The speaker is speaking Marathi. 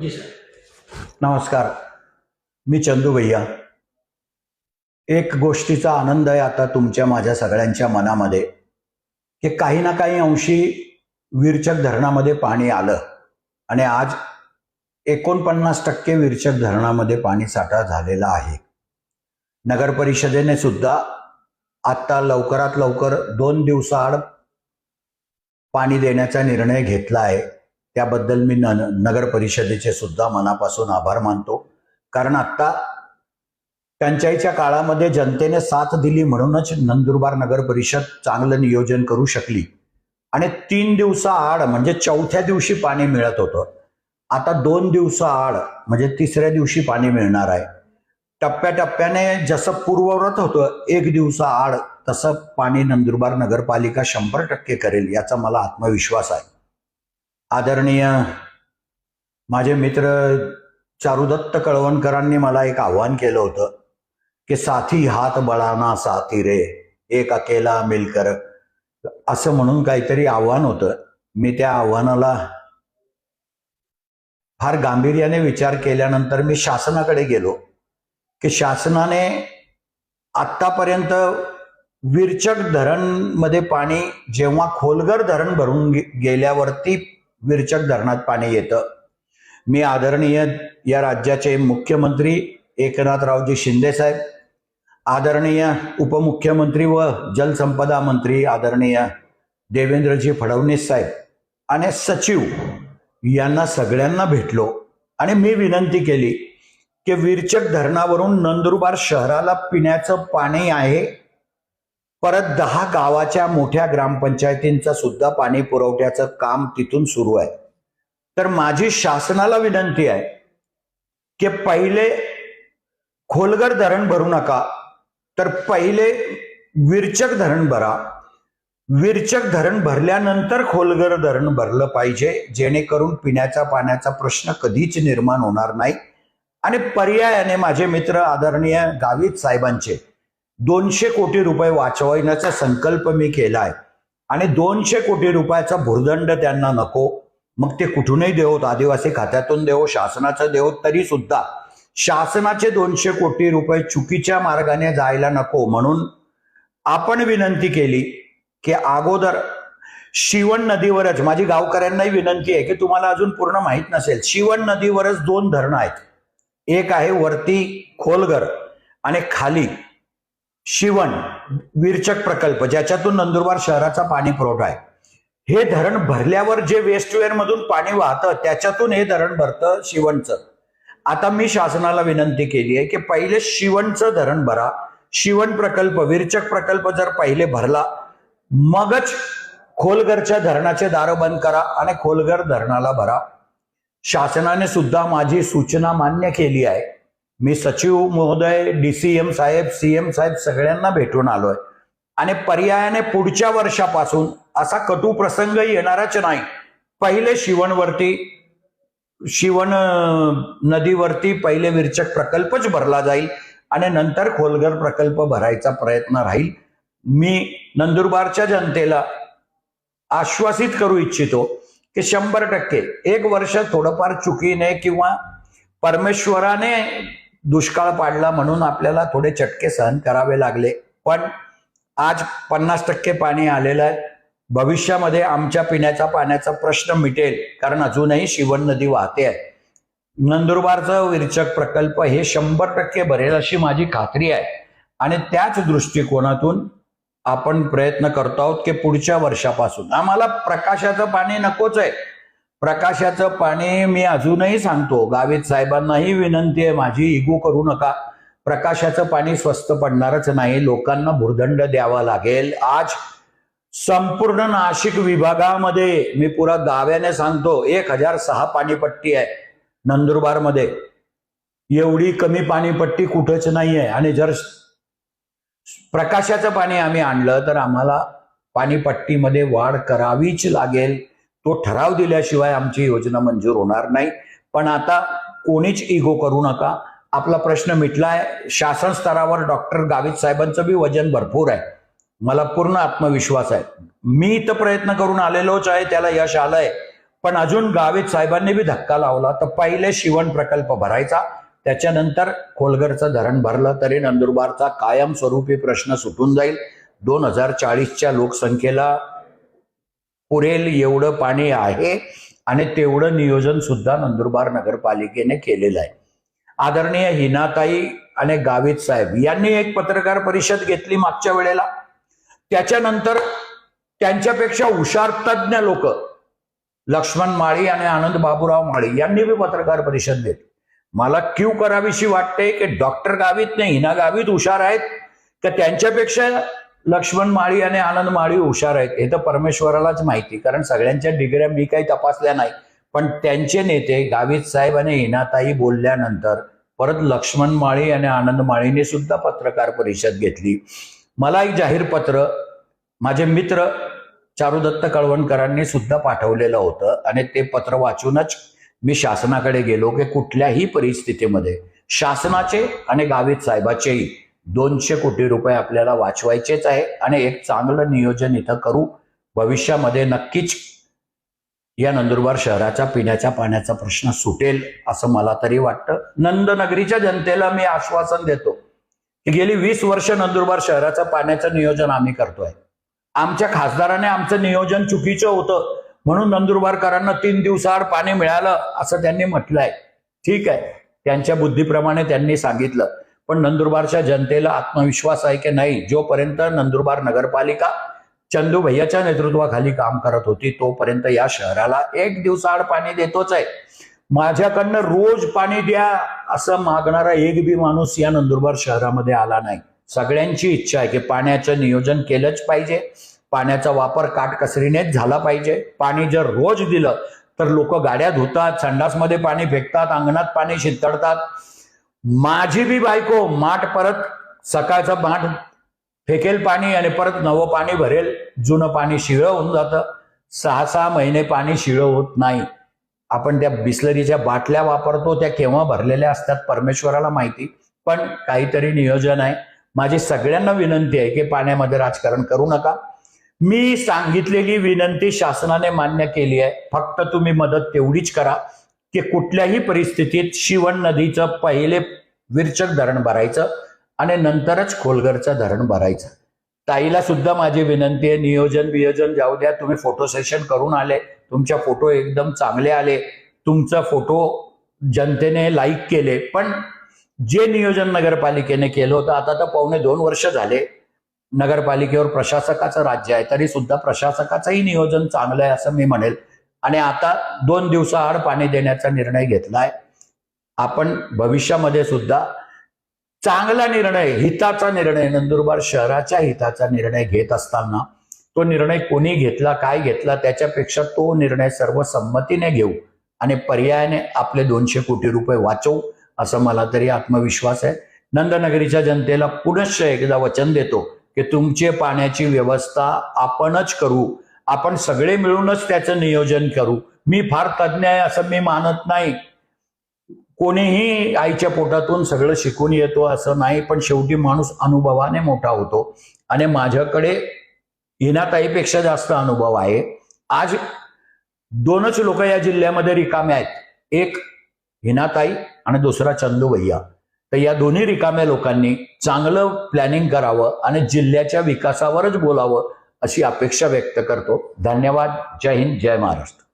जी सर नमस्कार. मी चंदू भैया. एक गोष्टीचा आनंद आहे आता तुमच्या माझ्या सगळ्यांच्या मनामध्ये. की काही ना काही अंशी विरचक धरणामध्ये पाणी आलं. आणि आज एकोणपन्नास टक्के विरचक धरणामध्ये पाणी साठा झालेला आहे. नगर परिषदेने सुद्धा आत्ता लवकरात लवकर दोन दिवसाआड पाणी देण्याचा निर्णय घेतला आहे. त्याबद्दल मी न नगर परिषदेचे सुद्धा मनापासून आभार मानतो. कारण आत्ता टंचाईच्या काळामध्ये जनतेने साथ दिली म्हणूनच नंदुरबार नगर परिषद चांगलं नियोजन करू शकली. आणि तीन दिवसाआड म्हणजे चौथ्या दिवशी पाणी मिळत होतं. आता दोन दिवसाआड म्हणजे तिसऱ्या दिवशी पाणी मिळणार आहे. टप्प्याटप्प्याने जसं पूर्ववत होतं एक दिवसाआड तसं पाणी नंदुरबार नगरपालिका शंभर टक्के करेल याचा मला आत्मविश्वास आहे. आदरणीय माझे मित्र चारुदत्त कळवणकरांनी मला एक आव्हान केलं होतं की साथी हात बळाना साथी रे एक अकेला मिलकर. असं म्हणून काहीतरी आव्हान होतं. मी त्या आव्हानाला फार गांभीर्याने विचार केल्यानंतर मी शासनाकडे गेलो की शासनाने आत्तापर्यंत विरचक धरणमध्ये पाणी जेव्हा खोलगर धरण भरून गे- गेल्यावरती विरचक धरणात पाणी येतं. मी आदरणीय या राज्याचे मुख्यमंत्री एकनाथरावजी शिंदेसाहेब आदरणीय उपमुख्यमंत्री व जलसंपदा मंत्री आदरणीय देवेंद्रजी फडणवीस साहेब आणि सचिव यांना सगळ्यांना भेटलो आणि मी विनंती केली की विरचक धरणावरून नंदुरबार शहराला पिण्याचं पाणी आहे परत दहा गावाच्या मोठ्या ग्रामपंचायतींचं सुद्धा पाणी पुरवठ्याचं काम तिथून सुरू आहे. तर माझी शासनाला विनंती आहे की पहिले खोलगर धरण भरू नका तर पहिले विरचक धरण भरा. विरचक धरण भरल्यानंतर खोलगर धरण भरलं पाहिजे जेणेकरून पिण्याचा पाण्याचा प्रश्न कधीच निर्माण होणार नाही. आणि पर्यायाने माझे मित्र आदरणीय गावित साहेबांचे दोनशे कोटी रुपये वाचवण्याचा संकल्प मी केला आहे आणि दोनशे कोटी रुपयाचा भुर्दंड त्यांना नको. मग ते कुठूनही देवत आदिवासी खात्यातून देवो शासनाचं देवत तरी सुद्धा शासनाचे दोनशे कोटी रुपये चुकीच्या मार्गाने जायला नको. म्हणून आपण विनंती केली की अगोदर शिवण नदीवरच माझी गावकऱ्यांनाही विनंती आहे की तुम्हाला अजून पूर्ण माहीत नसेल शिवण नदीवरच दोन धरणं आहेत. एक आहे वरती खोलगर आणि खाली शिवण विरचक प्रकल्प ज्याच्यातून नंदुरबार शहराचा पाणी पुरवठा आहे. हे धरण भरल्यावर जे वेस्टवेअर मधून पाणी वाहतं त्याच्यातून हे धरण भरतं शिवणचं. आता मी शासनाला विनंती केली आहे की पहिले शिवणचं धरण भरा. शिवण प्रकल्प विरचक प्रकल्प जर पहिले भरला मगच खोलगरच्या धरणाचे दारं बंद करा आणि खोलगर धरणाला भरा. शासनाने सुद्धा माझी सूचना मान्य केली आहे. मी सचिव महोदय डी सी एम साहेब सी एम साहेब सगळ्यांना भेटून आलोय. आणि पर्यायाने पुढच्या वर्षापासून असा कटू प्रसंग येणारच नाही. पहिले शिवणवरती शिवण नदीवरती पहिले विरचक प्रकल्पच भरला जाईल आणि नंतर खोलगर प्रकल्प भरायचा प्रयत्न राहील. मी नंदुरबारच्या जनतेला आश्वासित करू इच्छितो की शंभर टक्के एक वर्ष थोडंफार चुकीने किंवा परमेश्वराने दुष्काळ पाडला म्हणून आपल्याला थोडे चटके सहन करावे लागले. पण आज पन्नास टक्के पाणी आलेलं आहे. भविष्यामध्ये आमच्या पिण्याचा पाण्याचा प्रश्न मिटेल कारण अजूनही शिवण नदी वाहते आहे. नंदुरबारचं विरचक प्रकल्प हे शंभर टक्के भरेल अशी माझी खात्री आहे. आणि त्याच दृष्टिकोनातून आपण प्रयत्न करतो आहोत की पुढच्या वर्षापासून. आम्हाला प्रकाशाचं पाणी नकोच आहे. प्रकाशाचं पाणी मी अजूनही सांगतो गावित साहेबांनाही विनंती आहे माझी इगो करू नका. प्रकाशाचं पाणी स्वस्त पडणारच नाही लोकांना भुर्दंड द्यावा लागेल. आज संपूर्ण नाशिक विभागामध्ये मी पुरा गाव्याने सांगतो एक हजार सहा पाणीपट्टी आहे नंदुरबारमध्ये. एवढी कमी पाणीपट्टी कुठंच नाही आहे आणि जर प्रकाशाचं पाणी आम्ही आणलं तर आम्हाला पाणीपट्टीमध्ये वाढ करावीच लागेल. तो ठराव दिल्याशिवाय आमची योजना मंजूर होणार नाही. पण आता कोणीच इगो करू नका. आपला प्रश्न मिटलाय. शासन स्तरावर डॉक्टर गावित साहेबांचं बी वजन भरपूर आहे. मला पूर्ण आत्मविश्वास आहे. मी इथं प्रयत्न करून आलेलोच आहे त्याला यश आलंय. पण अजून गावित साहेबांनी बी धक्का लावला तर पहिले शिवण प्रकल्प भरायचा. त्याच्यानंतर खोलगरचं धरण भरलं तरी नंदुरबारचा कायमस्वरूपी प्रश्न सुटून जाईल. दोन हजार चाळीसच्या लोकसंख्येला पुरेल एवढं पाणी आहे. आणि तेवढं नियोजन सुद्धा नंदुरबार नगरपालिकेने केलेलं आहे. आदरणीय हिनाताई आणि गावित साहेब यांनी एक पत्रकार परिषद घेतली मागच्या वेळेला. त्याच्यानंतर त्यांच्यापेक्षा हुशार तज्ज्ञ लोक लक्ष्मण माळी आणि आनंद बाबूराव माळी यांनी बी पत्रकार परिषद घेतली. मला क्यू करावीशी वाटते की डॉक्टर गावित नाही हिना गावित हुशार आहेत. का त्यांच्यापेक्षा लक्ष्मण माळी आणि आनंद माळी हुशार आहेत. हे तर परमेश्वरालाच माहिती. कारण सगळ्यांच्या डिग्र्या मी काही तपासल्या नाही. पण त्यांचे नेते गावित साहेब आणि हिनाताई बोलल्यानंतर परत लक्ष्मण माळी आणि आनंद माळीने सुद्धा पत्रकार परिषद घेतली. मला एक जाहीर पत्र माझे मित्र चारुदत्त कळवणकरांनी सुद्धा पाठवलेलं होतं. आणि ते पत्र वाचूनच मी शासनाकडे गेलो की कुठल्याही परिस्थितीमध्ये शासनाचे आणि गावित साहेबाचेही दोनशे कोटी रुपये आपल्याला वाचवायचेच आहे आणि एक चांगलं नियोजन इथं करू. भविष्यामध्ये नक्कीच या नंदुरबार शहराचा पिण्याच्या पाण्याचा प्रश्न सुटेल असं मला तरी वाटतं. नंदनगरीच्या जनतेला मी आश्वासन देतो की गेली वीस वर्ष नंदुरबार शहराचं पाण्याचं नियोजन आम्ही करतोय. आमच्या खासदाराने आमचं नियोजन चुकीचं होतं. म्हणून नंदुरबारकरांना तीन दिवसाआड पाणी मिळालं असं त्यांनी म्हटलंय. ठीक आहे. त्यांच्या बुद्धीप्रमाणे त्यांनी सांगितलं. पण नंदुरबारच्या जनतेला आत्मविश्वास आहे की नाही? जोपर्यंत नंदुरबार नगरपालिका चंदू भैयाच्या नेतृत्वाखाली काम करत होती तोपर्यंत या शहराला एक दिवसाआड पाणी देतोच आहे. माझ्याकडनं रोज पाणी द्या असं मागणारा एक बी माणूस या नंदुरबार शहरामध्ये आला नाही. सगळ्यांची इच्छा आहे की पाण्याचं नियोजन केलंच पाहिजे. पाण्याचा वापर काटकसरीनेच झाला पाहिजे. पाणी जर रोज दिलं तर लोक गाड्या धुतात संडासमध्ये पाणी फेकतात अंगणात पाणी शितळतात माझी बी बायको माठ परत सकाळचं माठ फेकेल पाणी आणि परत नवं पाणी भरेल. जुनं पाणी शिळं होऊन जातं. सहा सहा महिने पाणी शिळं होत नाही. आपण त्या बिस्लरीच्या बाटल्या वापरतो त्या केव्हा भरलेल्या असतात परमेश्वराला माहिती. पण काहीतरी नियोजन आहे. माझी सगळ्यांना विनंती आहे की पाण्यामध्ये राजकारण करू नका. मी सांगितलेली विनंती शासनाने मान्य केली आहे. फक्त तुम्ही मदत तेवढीच करा. की कुठल्याही परिस्थितीत शिवण नदीचं पहिले विरचक धरण भरायचं आणि नंतरच खोलगरचं धरण भरायचं. ताईला सुद्धा माझी विनंती आहे नियोजन बियोजन जाऊ द्या तुम्ही फोटो सेशन करून आले तुमच्या फोटो एकदम चांगले आले तुमचा फोटो जनतेने लाईक केले पण जे नियोजन नगरपालिकेने केलं होतं आता तर पावणे दोन वर्ष झाले नगरपालिकेवर प्रशासकाचं राज्य आहे तरी सुद्धा प्रशासकाचंही नियोजन चांगलं आहे असं मी म्हणेल. आणि आता दोन दिवसाआड पाणी देण्याचा निर्णय घेतलाय. आपण भविष्यामध्ये सुद्धा चांगला निर्णय हिताचा निर्णय नंदुरबार शहराच्या हिताचा निर्णय घेत असताना तो निर्णय कोणी घेतला काय घेतला त्याच्यापेक्षा तो निर्णय सर्व संमतीने घेऊ आणि पर्यायाने आपले दोनशे कोटी रुपये वाचवू असं मला तरी आत्मविश्वास आहे. नंदनगरीच्या जनतेला पुनश्च एकदा वचन देतो की तुमची पाण्याची व्यवस्था आपणच करू आपण सगळे मिळूनच त्याचं नियोजन करू. मी फार तज्ज्ञ आहे असं मी मानत नाही. कोणीही आईच्या पोटातून सगळं शिकून येतो असं नाही पण शेवटी माणूस अनुभवाने मोठा होतो. आणि माझ्याकडे हिनाताईपेक्षा जास्त अनुभव आहे. आज दोनच लोक या जिल्ह्यामध्ये रिकामे आहेत. एक हिनाताई आणि दुसरा चंदू भैया. तर या दोन्ही रिकाम्या लोकांनी चांगलं प्लॅनिंग करावं आणि जिल्ह्याच्या विकासावरच बोलावं. अशी अपेक्षा व्यक्त करतो. धन्यवाद. जय हिंद. जय महाराष्ट्र.